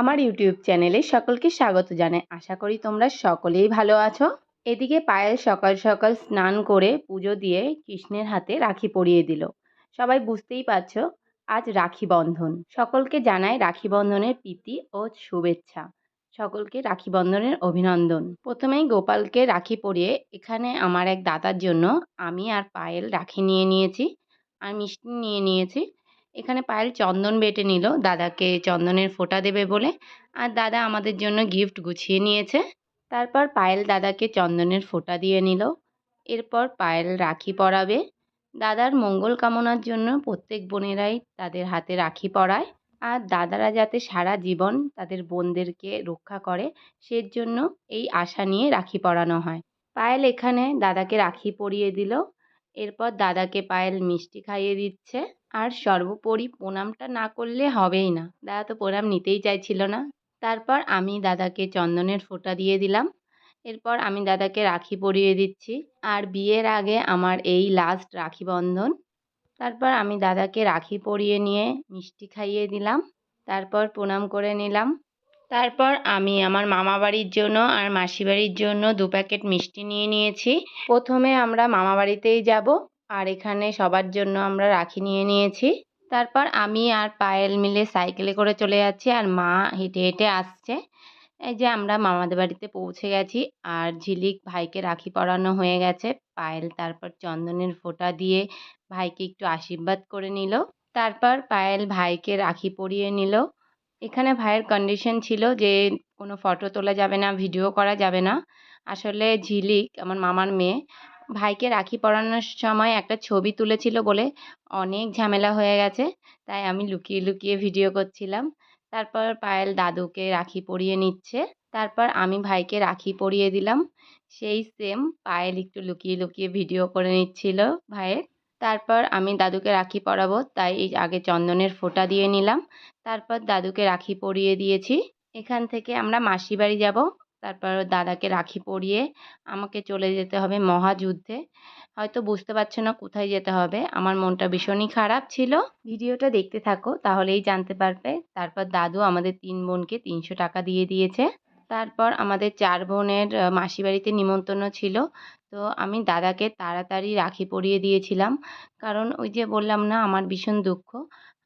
আমার ইউটিউব চ্যানেলে সকলকে স্বাগত জানাই। আশা করি তোমরা সকলেই ভালো আছো। এদিকে পায়েল সকাল সকাল স্নান করে পুজো দিয়ে কৃষ্ণের হাতে রাখি পরিয়ে দিল। সবাই বুঝতেই পারছ, আজ রাখি বন্ধন। সকলকে জানায় রাখি বন্ধনের প্রীতি ও শুভেচ্ছা। সকলকে রাখি বন্ধনের অভিনন্দন। প্রথমেই গোপালকে রাখি পরিয়ে এখানে আমার এক দাদার জন্য আমি আর পায়েল রাখি নিয়ে নিয়েছি। আর মিষ্টি নিয়ে নিয়েছি। এখানে পায়েল চন্দন বেটে নিল। দাদাকে চন্দনের ফোঁটা দেবে বলে। আর দাদা আমাদের জন্য গিফট গুছিয়ে নিয়েছে। তারপর পায়েল দাদাকে চন্দনের ফোঁটা দিয়ে নিল। এরপর পায়েল রাখি পরাবে। দাদার মঙ্গল কামনার জন্য প্রত্যেক বোনেরাই তাদের হাতে রাখি পরায়। আর দাদারা যাতে সারা জীবন তাদের বোনদেরকে রক্ষা করে, সেজন্য এই আশা নিয়ে রাখি পরানো হয়। পায়েল এখানে দাদাকে রাখি পরিয়ে দিল। এরপর দাদাকে পায়েল মিষ্টি খাইয়ে দিচ্ছে। আর সর্বোপরি প্রণামটা না করলে হবেই না। দাদা তো প্রণাম নিতেই চাইছিল না। তারপর আমি দাদাকে চন্দনের ফোঁটা দিয়ে দিলাম। এরপর আমি দাদাকে রাখি পরিয়ে দিচ্ছি। আর বিয়ের আগে আমার এই লাস্ট রাখি বন্ধন। তারপর আমি দাদাকে রাখি পরিয়ে নিয়ে মিষ্টি খাইয়ে দিলাম। তারপর প্রণাম করে নিলাম। তারপর আমি আমার মামা বাড়ির জন্য আর মাসি বাড়ির জন্য দু প্যাকেট মিষ্টি নিয়ে নিয়েছি। প্রথমে আমরা মামা বাড়িতেই যাব। আর এখানে সবার জন্য আমরা রাখি নিয়ে নিয়েছি। তারপর আমি আর পায়েল মিলে সাইকেলে করে চলে যাচ্ছি আর মা হেঁটে হেঁটে আসছে। এই যে আমরা মামাদের বাড়িতে পৌঁছে গেছি আর ঝিলিক ভাইকে রাখি পরানো হয়ে গেছে। পায়েল তারপর চন্দনের ফোঁটা দিয়ে ভাইকে একটু আশীর্বাদ করে নিল। তারপর পায়েল ভাইকে রাখি পরিয়ে নিল। এখানে ভাইয়ের কন্ডিশন ছিল যে কোনো ফটো তোলা যাবে না ভিডিও করা যাবে না। আসলে ঝিলিক, আমার মামার মেয়ে ভাইকে রাখি পরানোর সময় একটা ছবি তুলেছিল বলে অনেক ঝামেলা হয়ে গেছে, তাই আমি লুকিয়ে লুকিয়ে ভিডিও করছিলাম। তারপর পায়েল দাদুকে রাখি পরিয়ে নিচ্ছে, তারপর আমি ভাইকে রাখি পরিয়ে দিলাম। সেই সেম পায়েল একটু লুকিয়ে লুকিয়ে ভিডিও করে নিচ্ছিল ভাইয়ের। তারপর আমি দাদুকে রাখি পরাবো, তাই এই আগে চন্দনের ফোঁটা দিয়ে নিলাম। তারপর দাদুকে রাখি পরিয়ে দিয়েছি। এখান থেকে আমরা মাসি বাড়ি যাব। তারপর দাদাকে রাখি পরিয়ে আমাকে চলে যেতে হবে মহাযুদ্ধে। হয়তো বুঝতে পারছ না কোথায় যেতে হবে। আমার মনটা ভীষণই খারাপ ছিল। ভিডিওটা দেখতে থাকো, তাহলেই জানতে পারবে। তারপর দাদু আমাদের তিন বোনকে তিনশো টাকা দিয়ে দিয়েছে। তারপর আমাদের চার বোনের মাসি বাড়িতে নিমন্ত্রণ ছিল। তো আমি দাদাকে তাড়াতাড়ি রাখি পরিয়ে দিয়েছিলাম। কারণ ওই যে বললাম না, আমার ভীষণ দুঃখ।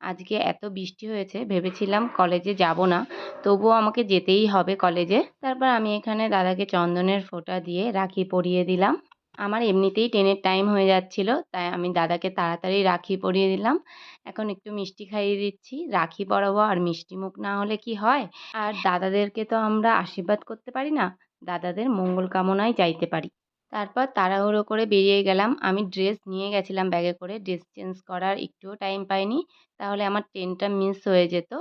আজকে এত বৃষ্টি হয়েছে, ভেবেছিলাম কলেজে যাব না। তবুও আমাকে যেতেই হবে কলেজে। তারপর আমি এখানে দাদাকে চন্দনের ফোঁটা দিয়ে রাখি পরিয়ে দিলাম। আমার এমনিতেই ট্রেনের টাইম হয়ে যাচ্ছিল, তাই আমি দাদাকে তাড়াতাড়ি রাখি পরিয়ে দিলাম। এখন একটু মিষ্টি খাইয়ে দিচ্ছি। রাখি পরাবো আর মিষ্টি মুখ না হলে কি হয়? আর দাদাদেরকে তো আমরা আশীর্বাদ করতে পারি না। দাদাদের মঙ্গল কামনাই চাইতে পারি। তারপর তাড়াহুড়ো করে বেরিয়ে গেলাম। আমি ড্রেস নিয়ে গেছিলাম ব্যাগে করে। ড্রেস চেঞ্জ করার একটুও টাইম পাইনি। তাহলে আমার ট্রেনটা মিস হয়ে যেত।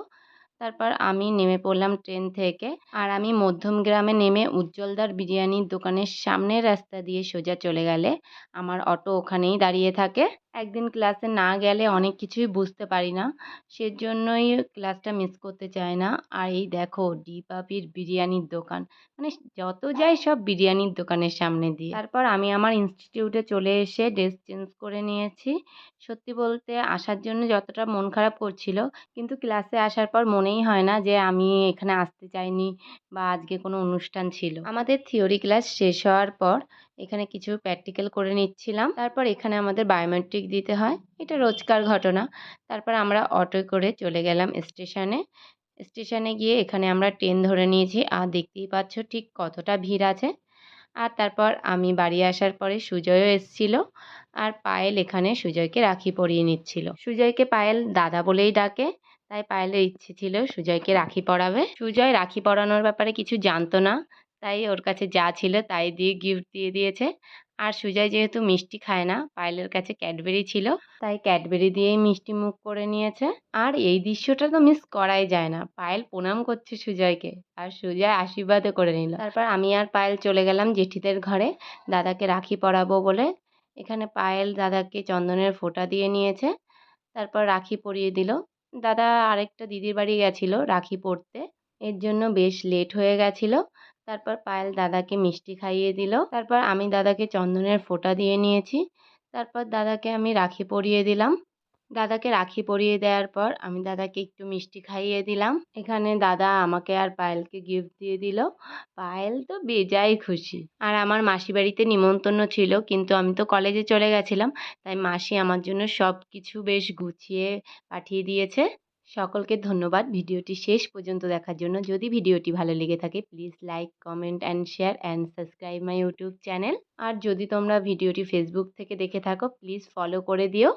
তারপর আমি নেমে পড়লাম ট্রেন থেকে। আর আমি মধ্যম গ্রামে নেমে উজ্জ্বলদার বিরিয়ানির দোকানের সামনের রাস্তা দিয়ে সোজা চলে গেলে আমার অটো ওখানেই দাঁড়িয়ে থাকে। একদিন ক্লাসে না গেলে অনেক কিছুই বুঝতে পারি না। সেজন্যই ক্লাসটা মিস করতে চাই না। আর এই দেখো ডি পাপির বিরিয়ানির দোকান। মানে যত যাই সব বিরিয়ানির দোকানের সামনে দিয়ে। তারপর আমি আমার ইনস্টিটিউটে চলে এসে ড্রেস চেঞ্জ করে নিয়েছি। সত্যি বলতে আসার জন্য যতটা মন খারাপ করছিল, কিন্তু ক্লাসে আসার পর মনেই হয় না যে আমি এখানে আসতে চাইনি বা আজকে কোনো অনুষ্ঠান ছিল। আমাদের থিওরি ক্লাস শেষ হওয়ার পর এখানে কিছু প্র্যাকটিক্যাল করে নিচ্ছিলাম। তারপর এখানে আমাদের বায়োমেট্রিক দিতে হয়। এটা রোজকার ঘটনা। তারপর আমরা অটোয় করে চলে গেলাম স্টেশনে স্টেশনে গিয়ে এখানে আমরা ট্রেন ধরে নিয়েছি। আর দেখতেই পাচ্ছ ঠিক কতটা ভিড় আছে। আর তারপর আমি বাড়ি আসার পরে সুজয়ও এসছিল। আর পায়েল এখানে সুজয়কে রাখি পরিয়ে নিচ্ছিল। সুজয়কে পায়েল দাদা বলেই ডাকে। তাই পায়েলের ইচ্ছে ছিল সুজয়কে রাখি পরাবে। সুজয় রাখি পরানোর ব্যাপারে কিছু জানতো না। তাই ওর কাছে যা ছিল তাই দিয়ে গিফট দিয়ে দিয়েছে। আর সুজয় যেহেতু মিষ্টি খায় না, পায়েলের কাছে ক্যাডবেরি ছিল, তাই ক্যাডবেরি দিয়েই মিষ্টি মুখ করে নিয়েছে। আর এই দৃশ্যটা তো মিস করাই যায় না। পায়েল প্রণাম করছে সুজয়কে আর সুজয় আশীর্বাদও করে নিল। তারপর আমি আর পায়েল চলে গেলাম জেঠিদের ঘরে। দাদাকে রাখি পরাবো বলে। এখানে পায়েল দাদাকে চন্দনের ফোঁটা দিয়ে নিয়েছে। তারপর রাখি পরিয়ে দিল। দাদা আরেকটা দিদির বাড়ি গেছিল রাখি পরতে। এর জন্য বেশ লেট হয়ে গেছিল। তারপর পায়েল দাদাকে মিষ্টি খাইয়ে দিল। তারপর আমি দাদাকে চন্দনের ফোঁটা দিয়ে নিয়েছি। তারপর দাদাকে আমি রাখি পরিয়ে দিলাম। দাদাকে রাখি পরিয়ে দেওয়ার পর আমি দাদাকে একটু মিষ্টি খাইয়ে দিলাম। এখানে দাদা আমাকে আর পায়েলকে গিফট দিয়ে দিল। পায়েল তো বেজায় খুশি। আর আমার মাসি বাড়িতে নিমন্ত্রণ ছিল, কিন্তু আমি তো কলেজে চলে গেছিলাম, তাই মাসি আমার জন্য সব কিছু বেশ গুছিয়ে পাঠিয়ে দিয়েছে। সকলকে ধন্যবাদ। ভিডিওটি শেষ পর্যন্ত দেখার জন্য যদি ভিডিওটি ভালো লেগে থাকে please like comment and share and subscribe my YouTube channel আর যদি তোমরা ভিডিওটি ফেসবুক থেকে দেখে থাকো প্লিজ ফলো করে দিও।